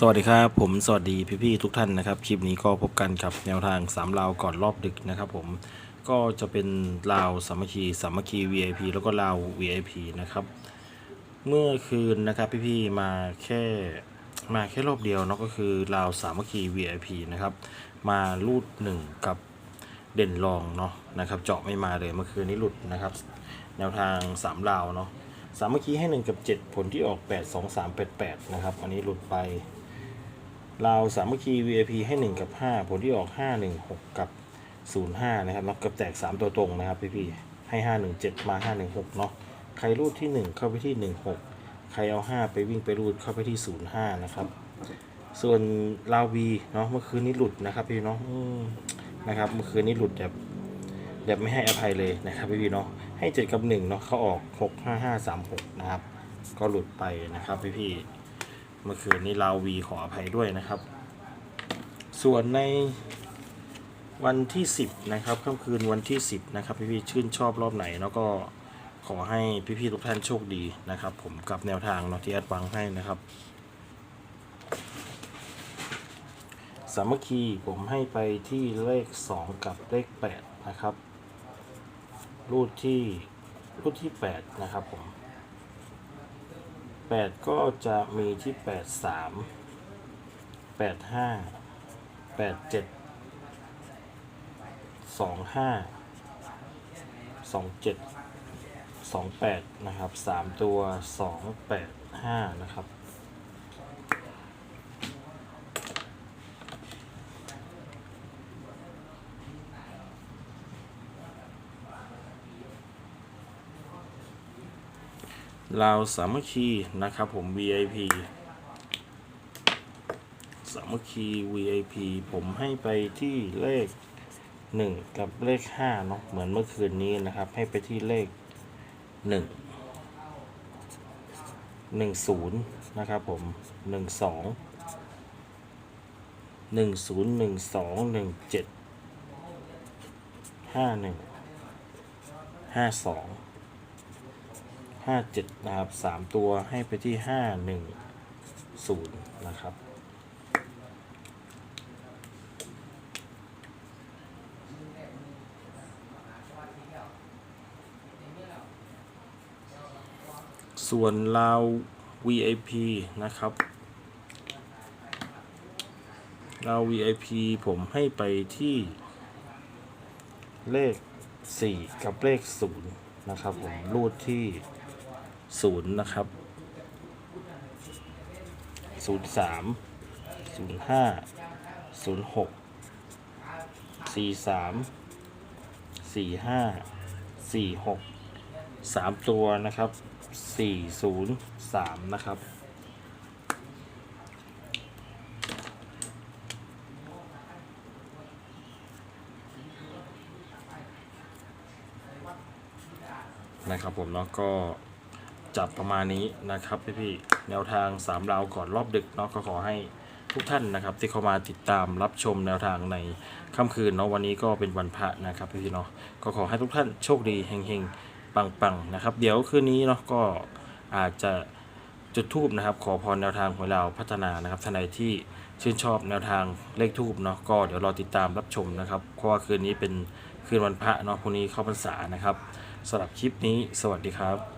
สวัสดีครับ ผมสวัสดีพี่ๆทุกท่านนะครับ คลิปนี้ก็พบกันกับแนวทางสามลาวก่อนรอบดึกนะครับผมก็จะเป็นลาวสามัคคีสามัคคี VIP แล้วก็ลาว VIP นะครับ เมื่อคืนนะครับพี่ๆมาแค่มาแค่รอบเดียวเนาะก็คือลาวสามัคคี VIP นะครับ มาลูดหนึ่งกับเด่นรองเนาะนะครับเจาะไม่มาเลยเมื่อคืนนี้หลุดนะครับ แนวทางสามลาวเนาะสามัคคีให้หนึ่งกับเจ็ดผลที่ออกแปดสองสามแปดแปดนะครับ อันนี้หลุดไป ลาสามัคคี VIP ให้ 1 กับ 5 ผลที่ออก 5 1 6 กับ 05 นะครับเนาะกับแตก 3 ตัวตรงนะครับพี่พี่ให้ 5 1 7 มา 5 1 6 เนาะใครรูดที่ 1 เข้าไปที่ 1 6 ใครเอา 5 ไปวิ่งไปรูดเข้าไปที่ 05 นะครับ ส่วนลาววีเนาะเมื่อคืนนี้หลุดนะครับพี่เนาะอืมนะครับเมื่อคืนนี้หลุดแบบแบบไม่ให้อภัยเลยนะครับพี่พี่เนาะให้ 7 กับ1เนาะเขาออก 6 5 5 3 6 นะครับ ก็หลุดไปนะครับพี่พี่ มื่อคืนนี้ลาวีขออภัยด้วยนะครับ ส่วนในวันที่ 10 นะครับค่ำคืนวันที่ 10 นะครับ พี่ๆชื่นชอบรอบไหนแล้วก็ขอให้พี่ๆทุกท่านโชคดีนะครับ ผมกับแนวทางเนาะที่แอดวางให้นะครับสามัคคีผมให้ไปที่เลข 2 กับเลข 8 นะครับ รูดที่รูดที่ 8 นะครับผม แปดก็จะมีที่แปดสามแปดห้าแปดเจ็ดสองห้าสองเจ็ดสองแปดนะครับสามตัวสองแปดห้านะครับ ลาวสามัคคีนะครับผม VIP สามัคคี VIP ผมให้ไปที่เลข 1 กับเลข5เนาะเหมือนเมื่อคืนนี้นะครับ ให้ไปที่เลข 1 10 นะครับผม 12 10 12 17 51 52 ห้าเจ็ดนะครับสามตัวให้ไปที่ห้าหนึ่งศูนย์นะครับ ส่วนลาว VIP นะครับลาว VIP ผมให้ไปที่เลข 4 กับเลข 0 นะครับผมรูดที่ ศูนย์นะครับศูนย์สามศูนย์ห้าศูนย์หกสี่สามสี่ห้าสี่หกสามตัวนะครับสี่ศูนย์สามนะครับนะครับผมเนาะก็ จับประมาณนี้นะครับพี่ๆแนวทาง3ราวก่อนรอบดึกเนาะก็ขอให้ทุกท่านนะครับ ที่เข้ามาติดตามรับชมแนวทางในค่ำคืนเนาะวันนี้ก็เป็นวันพระนะครับพี่ๆเนาะก็ขอให้ทุกท่านโชคดีเฮงๆปังๆนะครับ เดี๋ยวคืนนี้เนาะก็อาจจะจุดทูบนะครับ ขอพรแนวทางของเราพัฒนานะครับท่านใดที่ชื่นชอบแนวทางเลขทูบเนาะก็เดี๋ยวรอติดตามรับชมนะครับเพราะว่าคืนนี้เป็นคืนวันพระเนาะพรุ่งนี้เข้าพรรษานะครับสำหรับคลิปนี้สวัสดีครับ